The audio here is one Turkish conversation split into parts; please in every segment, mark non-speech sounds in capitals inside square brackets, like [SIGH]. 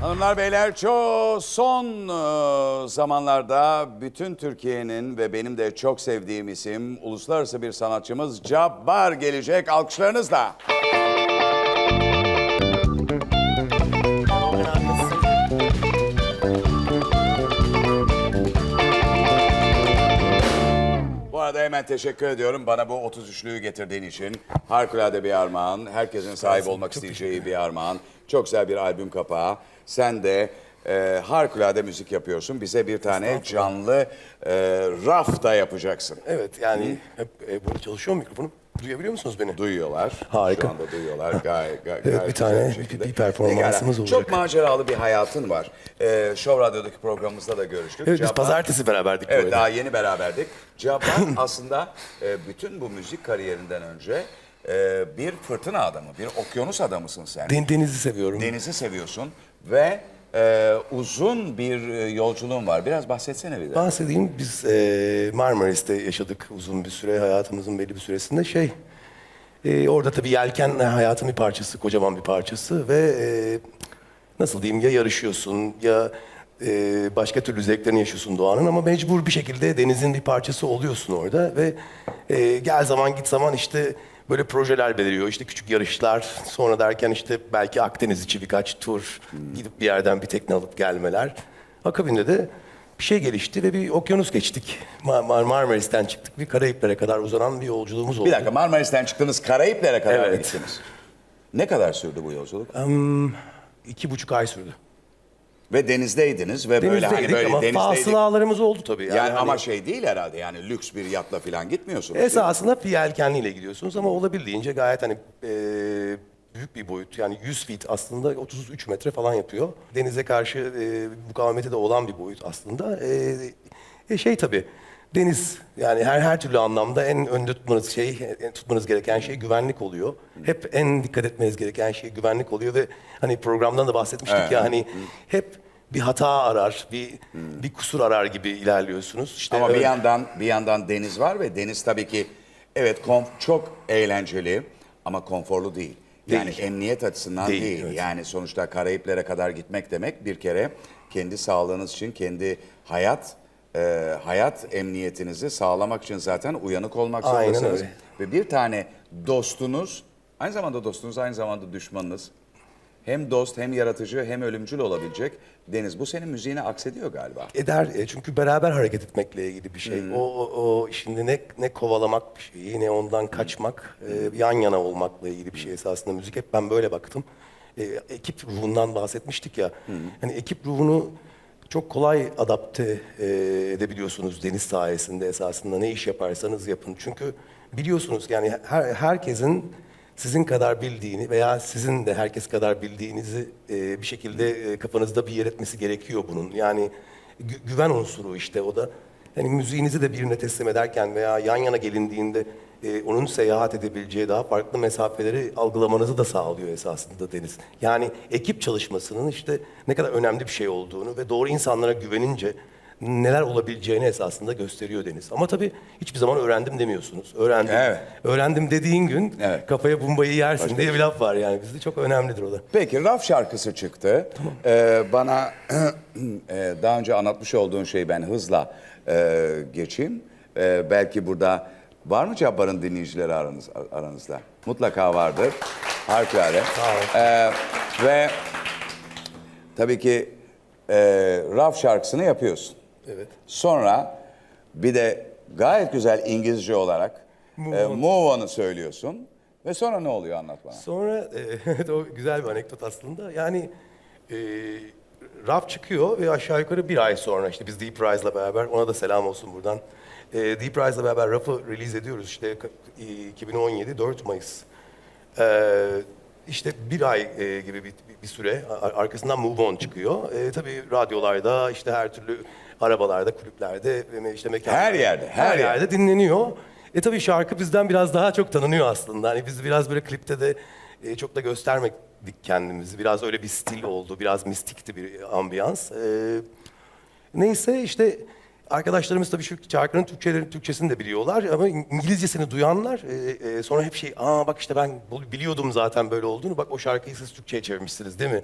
Hanımlar beyler çok son e, zamanlarda bütün Türkiye'nin ve benim de çok sevdiğim isim uluslararası bir sanatçımız Cabbar gelecek alkışlarınızla. Arada hemen teşekkür ediyorum bana bu 33'lüğü getirdiğin için. Harikulade bir armağan. Herkesin sahip olmak isteyeceği bir armağan. Çok güzel bir albüm kapağı. Sen de e, harikulade müzik yapıyorsun. Bize bir tane canlı e, raf da yapacaksın. Evet yani hep e, burada çalışıyor mikrofonum? Duyabiliyor musunuz beni? Duyuyorlar. Harika. Şu anda duyuyorlar. [LAUGHS] Gayet, gayet, Evet, bir tane bir- bir performansımız olacak. Çok maceralı bir hayatın var. E, Show Radyo'daki programımızda da görüştük. Evet biz Cabbar- pazartesi beraberdik Evet daha yeni beraberdik. Cabbar [LAUGHS] aslında e, bütün bu müzik kariyerinden önce e, bir fırtına adamı, bir okyanus adamısın sen. Den- denizi seviyorum. Denizi seviyorsun ve e, uzun bir e, yolculuğun var. Biraz bahsetsene bir de. Bahsedeyim biz e, Marmaris'te yaşadık uzun bir süre hayatımızın belli bir süresinde şey. e, orada tabii yelken hayatın bir parçası, kocaman bir parçası ve e, nasıl diyeyim ya yarışıyorsun ya e, başka türlü zevklerini yaşıyorsun doğanın ama mecbur bir şekilde denizin bir parçası oluyorsun orada ve e, gel zaman git zaman işte böyle projeler beliriyor. İşte küçük yarışlar sonra derken işte belki Akdeniz içi birkaç tur gidip bir yerden bir tekne alıp gelmeler. Akabinde de bir şey gelişti ve bir okyanus geçtik. Mar- Mar- Marmaris'ten çıktık bir Karayiplere kadar uzanan bir yolculuğumuz oldu. Bir dakika Marmaris'ten çıktınız Karayiplere kadar Evet. gittiniz. Ne kadar sürdü bu yolculuk? İki buçuk ay sürdü. Ve denizdeydiniz ve böyle hani Denizdeydik böyle ama denizdeydik. fasılalarımız oldu tabii. Yani, hani ama şey değil herhalde yani lüks bir yatla falan gitmiyorsunuz. Esasında bir yelkenliyle gidiyorsunuz ama olabildiğince gayet hani e, büyük bir boyut. Yani 100 feet aslında 33 metre falan yapıyor. Denize karşı e, mukavemeti de olan bir boyut aslında. E, e, şey tabii deniz yani her her türlü anlamda en önde tutmanız şey en tutmanız gereken şey güvenlik oluyor. Hep en dikkat etmeniz gereken şey güvenlik oluyor ve hani programdan da bahsetmiştik Evet. ya hani hep bir hata arar, bir bir kusur arar gibi ilerliyorsunuz. İşte Ama bir öyle- yandan bir yandan deniz var ve deniz tabii ki evet konf- çok eğlenceli ama konforlu değil. Yani Değil. emniyet açısından değil. Değil, evet. Yani sonuçta Karayiplere kadar gitmek demek bir kere kendi sağlığınız için, kendi hayat e, hayat emniyetinizi sağlamak için zaten uyanık olmak Aynen zorundasınız. öyle. Ve bir tane dostunuz, aynı zamanda dostunuz, aynı zamanda düşmanınız. Hem dost, hem yaratıcı, hem ölümcül olabilecek Deniz. Bu senin müziğine aksediyor galiba. Eder e, çünkü beraber hareket etmekle ilgili bir şey. O, o, o şimdi ne ne kovalamak bir şeyi ne ondan kaçmak e, yan yana olmakla ilgili bir şey esasında müzik hep ben böyle baktım. E, ekip ruhundan bahsetmiştik ya. Hani ekip ruhunu çok kolay adapte e, edebiliyorsunuz deniz sayesinde esasında ne iş yaparsanız yapın. Çünkü biliyorsunuz yani her, herkesin sizin kadar bildiğini veya sizin de herkes kadar bildiğinizi e, bir şekilde e, kafanızda bir yer etmesi gerekiyor bunun. Yani gü- güven unsuru işte o da. Yani müziğinizi de birine teslim ederken veya yan yana gelindiğinde e, onun seyahat edebileceği daha farklı mesafeleri algılamanızı da sağlıyor esasında Deniz. Yani ekip çalışmasının işte ne kadar önemli bir şey olduğunu ve doğru insanlara güvenince neler olabileceğini esasında gösteriyor Deniz. Ama tabii hiçbir zaman öğrendim demiyorsunuz. Öğrendim. Evet. Öğrendim dediğin gün Evet. kafaya bombayı yersin diye bir laf var yani bizde çok önemlidir o da. Peki raf şarkısı çıktı. Ee, bana [CLEARS THROAT] e, daha önce anlatmış olduğun şeyi ben hızla e, geçeyim. Ee, belki burada var mı Cabbar'ın dinleyicileri aranız, aranızda? Mutlaka vardır. Harikulade. Ee, ve tabii ki e, raf şarkısını yapıyorsun. Evet. Sonra bir de gayet güzel İngilizce olarak Move e, on. Move On'u söylüyorsun. Ve sonra ne oluyor anlat bana. Sonra e, [LAUGHS] evet, o güzel bir anekdot aslında. Yani e, raf çıkıyor ve aşağı yukarı bir ay sonra işte biz Deep Rise'la beraber ona da selam olsun buradan. E, Deep Rise'la beraber rafı release ediyoruz işte ka- e, 2017 4 Mayıs. E, işte bir ay e, gibi bir, bir- süre arkasından Move On çıkıyor. E, tabii radyolarda işte her türlü arabalarda, kulüplerde ve işte mekanlarda. Her yerde, her her yerde. yerde dinleniyor. E tabii şarkı bizden biraz daha çok tanınıyor aslında. Hani biz biraz böyle klipte de e, çok da göstermedik kendimizi. Biraz öyle bir stil oldu, biraz mistikti bir ambiyans. E, neyse işte Arkadaşlarımız tabii şu şarkının Türkçeleri, Türkçesini de biliyorlar ama İng- İngilizcesini duyanlar e, e, sonra hep şey, aa bak işte ben biliyordum zaten böyle olduğunu, bak o şarkıyı siz Türkçe'ye çevirmişsiniz değil mi?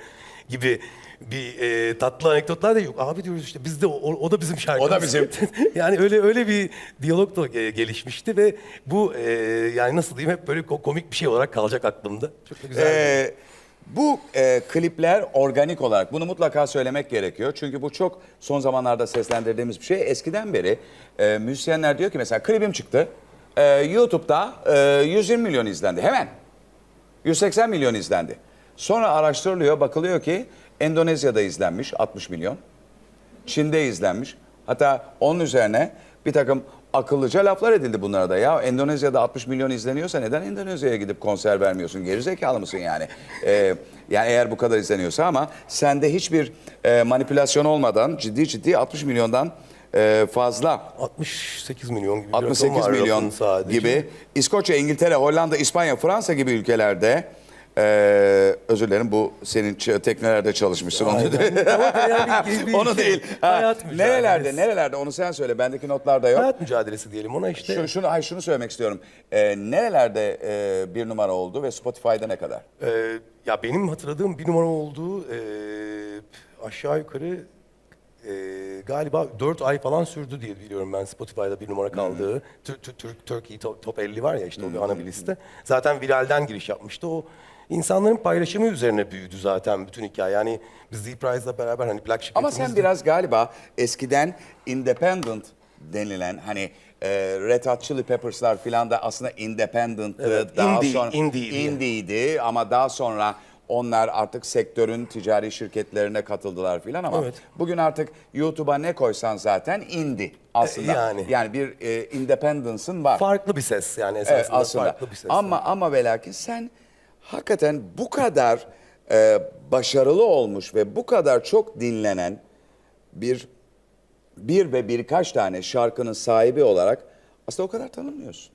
Gibi bir e, tatlı anekdotlar da yok. Abi diyoruz işte biz de o, o da bizim şarkımız. O da bizim. [LAUGHS] yani öyle öyle bir diyalog da e, gelişmişti ve bu e, yani nasıl diyeyim hep böyle ko- komik bir şey olarak kalacak aklımda. Çok da güzel. Ee, bu e, klipler organik olarak bunu mutlaka söylemek gerekiyor. Çünkü bu çok son zamanlarda seslendirdiğimiz bir şey. Eskiden beri e, müzisyenler diyor ki mesela klibim çıktı. E, YouTube'da e, 120 milyon izlendi. Hemen. 180 milyon izlendi. Sonra araştırılıyor, bakılıyor ki Endonezya'da izlenmiş 60 milyon. Çin'de izlenmiş. Hatta onun üzerine bir takım akıllıca laflar edildi bunlara da. Ya Endonezya'da 60 milyon izleniyorsa neden Endonezya'ya gidip konser vermiyorsun? Gerizekalı mısın yani? Ee, yani eğer bu kadar izleniyorsa ama sende hiçbir e, manipülasyon olmadan ciddi ciddi 60 milyondan e, fazla 68 milyon gibi bir rakam 68 var milyon sadece. gibi İskoçya, İngiltere, Hollanda, İspanya, Fransa gibi ülkelerde e, özür dilerim bu senin ç- teknelerde çalışmışsın onu değil. [LAUGHS] Onu şey, değil. Ha, hayat mücadelesi. nerelerde nerelerde onu sen söyle bendeki notlarda yok. Hayat mücadelesi diyelim ona işte. Şu, şunu hayır şunu söylemek istiyorum. E, nerelerde e, bir numara oldu ve Spotify'da ne kadar? Ee, ya benim hatırladığım bir numara olduğu e, aşağı yukarı e, galiba 4 ay falan sürdü diye biliyorum ben Spotify'da bir numara kaldığı. Türk Türk Türk Turkey Top, Top 50 var ya işte o bir ana bir liste. Zaten viralden giriş yapmıştı. O insanların paylaşımı üzerine büyüdü zaten bütün hikaye. Yani biz Z Prize'la beraber hani plak Ama şirketimizle- sen biraz galiba eskiden independent denilen hani e, Red Hot Chili Peppers'lar filan da aslında independent'tı. Evet, daha indie- sonra indie'ydi. indie'ydi ama daha sonra onlar artık sektörün ticari şirketlerine katıldılar filan ama Evet. bugün artık YouTube'a ne koysan zaten indie aslında. E, yani. yani bir e, independence'ın var. farklı bir ses yani esasında Evet, aslında. farklı bir ses. Ama ama ve lakin sen hakikaten bu kadar e, başarılı olmuş ve bu kadar çok dinlenen bir bir ve birkaç tane şarkının sahibi olarak aslında o kadar tanınmıyorsun.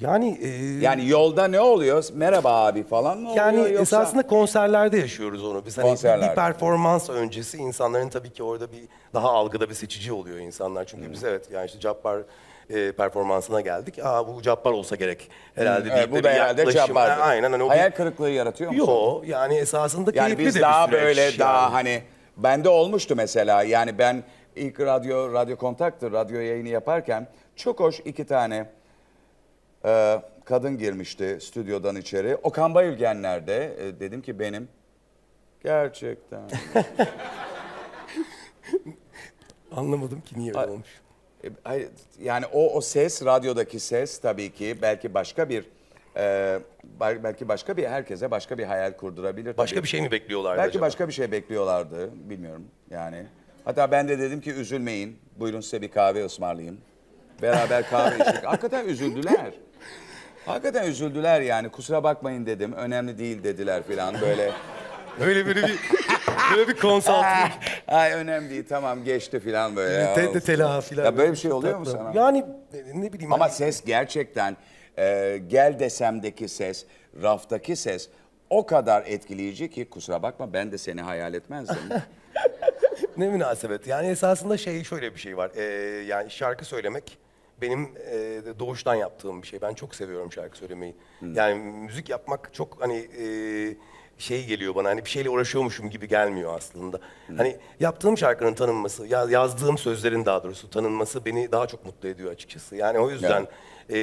yani e, Yani yolda ne oluyor? Merhaba abi falan mı oluyor Yani yoksa? esasında konserlerde yaşıyoruz onu. Biz hani bir- performans öncesi insanların tabii ki orada bir daha algıda bir seçici oluyor insanlar. Çünkü biz evet yani işte Cabbar e, performansına geldik. Aa bu Cabbar olsa gerek herhalde Evet, deyip de bu bir da herhalde yaklaşım. Cabbar'dı. Ha, Aynen hani o Hayal bir... kırıklığı yaratıyor musun? Yo yani esasında Yani keyifli biz de daha bir süreç. böyle yani. daha hani bende olmuştu mesela. Yani ben ilk radyo radyo kontaktır radyo yayını yaparken çok hoş iki tane e, kadın girmişti stüdyodan içeri. Okan Bayülgenler'de e, dedim ki benim gerçekten [LAUGHS] Anlamadım ki niye öyle olmuş. E, yani o o ses radyodaki ses tabii ki belki başka bir e, bel- belki başka bir herkese başka bir hayal kurdurabilir. Başka tabii. bir şey mi bekliyorlardı Belki acaba? başka bir şey bekliyorlardı. Bilmiyorum yani. Hatta ben de dedim ki üzülmeyin. Buyurun size bir kahve ısmarlayayım. Beraber kahve içtik. [LAUGHS] Hakikaten üzüldüler. Hakikaten üzüldüler yani. Kusura bakmayın dedim. Önemli değil dediler falan böyle. Öyle böyle bir böyle bir konsantre. Ay önemli değil tamam geçti falan böyle. Ya, te, te, telafiler. Ya böyle bir şey oluyor mu sana? Yani ne bileyim. Ama hani- ses gerçekten e, gel desemdeki ses, raftaki ses o kadar etkileyici ki kusura bakma ben de seni hayal etmezdim. [LAUGHS] Ne münasebet. Yani esasında şey şöyle bir şey var. Ee, yani şarkı söylemek benim e, doğuştan yaptığım bir şey. Ben çok seviyorum şarkı söylemeyi. Yani müzik yapmak çok hani e, şey geliyor bana hani bir şeyle uğraşıyormuşum gibi gelmiyor aslında. Hani yaptığım şarkının tanınması, ya, yazdığım sözlerin daha doğrusu tanınması beni daha çok mutlu ediyor açıkçası. Yani o yüzden e,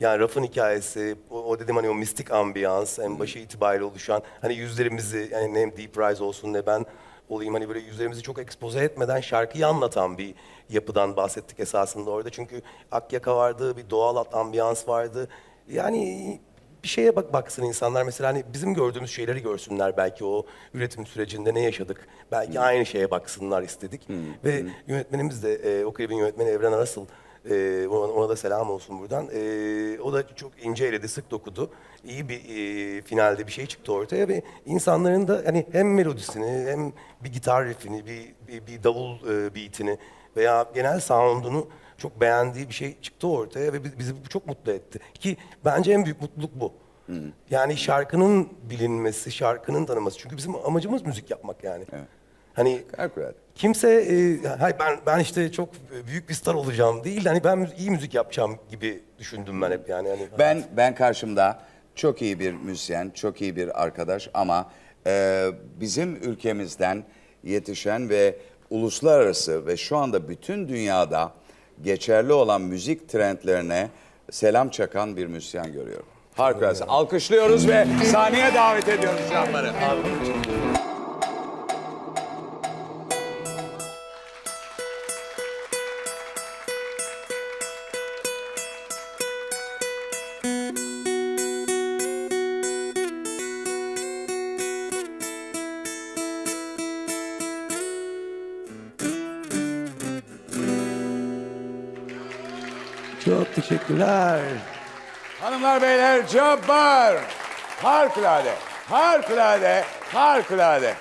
yani Raf'ın hikayesi, o, o dedim hani o mistik ambiyans, en başı itibariyle oluşan hani yüzlerimizi yani ne Deep Rise olsun ne ben olayım hani böyle yüzlerimizi çok ekspoze etmeden şarkıyı anlatan bir yapıdan bahsettik esasında orada. Çünkü Akyaka vardı, bir doğal ambiyans vardı. Yani bir şeye bak baksın insanlar mesela hani bizim gördüğümüz şeyleri görsünler belki o üretim sürecinde ne yaşadık. Belki aynı şeye baksınlar istedik. Ve yönetmenimiz de e, o klibin yönetmeni Evren Arasıl e, ona, ona da selam olsun buradan. E, o da çok ince eledi, sık dokudu. İyi bir e, finalde bir şey çıktı ortaya ve insanların da hani hem melodisini hem bir gitar riffini, bir, bir, bir davul e, beatini veya genel sound'unu çok beğendiği bir şey çıktı ortaya ve bi- bizi bu çok mutlu etti. Ki bence en büyük mutluluk bu. Yani şarkının bilinmesi, şarkının tanınması. Çünkü bizim amacımız müzik yapmak yani. Hani Hani kimse e, hayır ben ben işte çok büyük bir star olacağım değil hani ben iyi müzik yapacağım gibi düşündüm ben hep yani. Hani, Ben ben karşımda çok iyi bir müzisyen, çok iyi bir arkadaş ama e, bizim ülkemizden yetişen ve uluslararası ve şu anda bütün dünyada geçerli olan müzik trendlerine selam çakan bir müzisyen görüyorum. Harikulade. Alkışlıyoruz ve sahneye davet ediyoruz canları. Çok teşekkürler. Hanımlar beyler Cabbar. Harikulade. Harikulade. Harikulade.